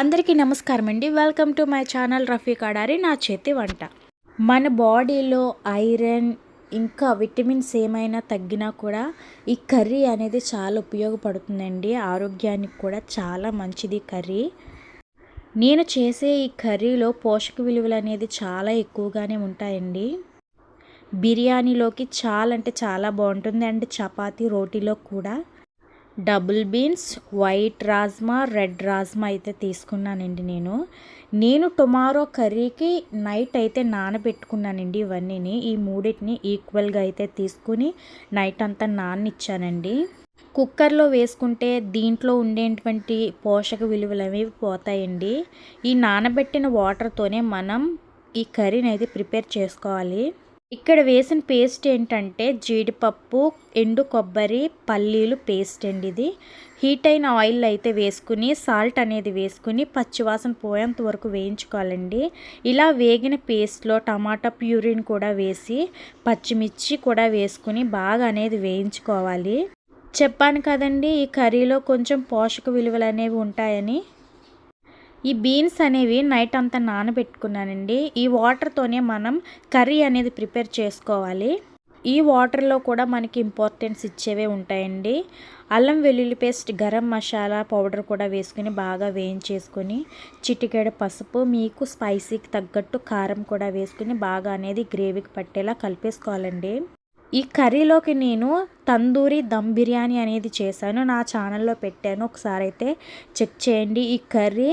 అందరికీ నమస్కారం అండి. Welcome to my channel Rafi Kadari నా చేతి వంట. మన బాడీలో ఐరన్ ఇంకా విటమిన్స్ ఏమైనా తగ్గినా కూడా ఈ కర్రీ అనేది చాలా ఉపయోగపడుతుందండి. ఆరోగ్యానికి కూడా చాలా మంచిది కర్రీ. నేను చేసే ఈ కర్రీలో పోషక విలువలు అనేది చాలా ఎక్కువగానే ఉంటాయండి. బిర్యానీలోకి చాలా అంటే చాలా బాగుంటుంది. అండ్ చపాతీ రోటీలో కూడా double beans white rajma red rajma అయితే తీసుకున్నానండి నేను. నేను టుమారో కర్రీకి నైట్ అయితే నానబెట్టుకున్నానండి ఇవన్నీని. ఈ మూడింటిని ఈక్వల్గా అయితే తీసుకుని నైట్ అంతా నాననిచ్చానండి. కుక్కర్లో వేసుకుంటే దీంట్లో ఉండేటువంటి పోషక విలువలు అనేవి పోతాయండి. ఈ నానబెట్టిన వాటర్తోనే మనం ఈ కర్రీని అయితే ప్రిపేర్ చేసుకోవాలి. ఇక్కడ వేసిన పేస్ట్ ఏంటంటే జీడిపప్పు ఎండు కొబ్బరి పల్లీలు పేస్ట్ అండి ఇది. హీట్ అయిన ఆయిల్ అయితే వేసుకుని సాల్ట్ అనేది వేసుకుని పచ్చివాసన పోయేంత వరకు వేయించుకోవాలండి. ఇలా వేగిన పేస్ట్లో టమాటా ప్యూరిన్ కూడా వేసి పచ్చిమిర్చి కూడా వేసుకుని బాగా అనేది వేయించుకోవాలి. చెప్పాను కదండి ఈ కర్రీలో కొంచెం పోషక విలువలు అనేవి ఉంటాయని. ఈ బీన్స్ అనేవి నైట్ అంతా నానబెట్టుకున్నానండి. ఈ వాటర్తోనే మనం కర్రీ అనేది ప్రిపేర్ చేసుకోవాలి. ఈ వాటర్లో కూడా మనకి ఇంపార్టెన్స్ ఇచ్చేవే ఉంటాయండి. అల్లం వెల్లుల్లి పేస్ట్ గరం మసాలా పౌడర్ కూడా వేసుకుని బాగా వేయించేసుకొని చిటికెడ పసుపు మీకు స్పైసీకి తగ్గట్టు కారం కూడా వేసుకుని బాగా అనేది గ్రేవీకి పట్టేలా కలిపేసుకోవాలండి. ఈ కర్రీలోకి నేను తందూరి దమ్ బిర్యానీ అనేది చేశాను. నా ఛానల్లో పెట్టాను. ఒకసారి అయితే చెక్ చేయండి. ఈ కర్రీ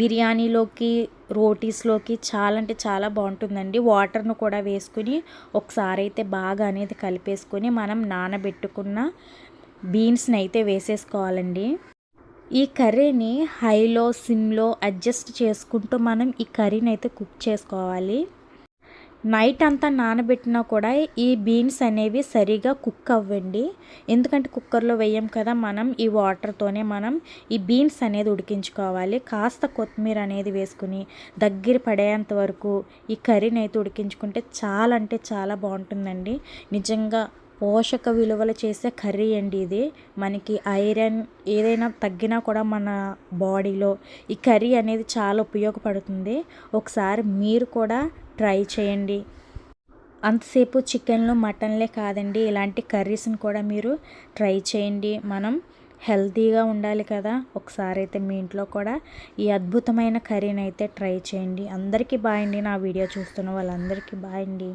బిర్యానీలోకి రోటీస్లోకి చాలా అంటే చాలా బాగుంటుందండి. వాటర్ను కూడా వేసుకుని ఒకసారి అయితే బాగా అనేది కలిపేసుకొని మనం నానబెట్టుకున్న బీన్స్ని అయితే వేసేసుకోవాలండి. ఈ కర్రీని హైలో సిమ్లో అడ్జస్ట్ చేసుకుంటూ మనం ఈ కర్రీని అయితే కుక్ చేసుకోవాలి. నైట్ అంతా నానబెట్టినా కూడా ఈ బీన్స్ అనేవి సరిగా కుక్ అవ్వండి. ఎందుకంటే కుక్కర్లో వేయం కదా మనం ఈ వాటర్తోనే మనం ఈ బీన్స్ అనేది ఉడికించుకోవాలి. కాస్త కొత్తిమీర అనేది వేసుకుని దగ్గర పడేంత వరకు ఈ కర్రీని అయితే ఉడికించుకుంటే చాలా అంటే చాలా బాగుంటుందండి. నిజంగా పోషక విలువలు చేసే కర్రీ అండి ఇది. మనకి ఐరన్ ఏదైనా తగ్గినా కూడా మన బాడీలో ఈ కర్రీ అనేది చాలా ఉపయోగపడుతుంది. ఒకసారి మీరు కూడా ట్రై చేయండి. అంతసేపు చికెన్లు మటన్లే కాదండి. ఇలాంటి కర్రీస్ని కూడా మీరు ట్రై చేయండి. మనం హెల్తీగా ఉండాలి కదా. ఒకసారి అయితే మీ ఇంట్లో కూడా ఈ అద్భుతమైన కర్రీని అయితే ట్రై చేయండి. అందరికీ బాయ్ అండి. నా వీడియో చూస్తున్న వాళ్ళందరికీ బాయ్ అండి.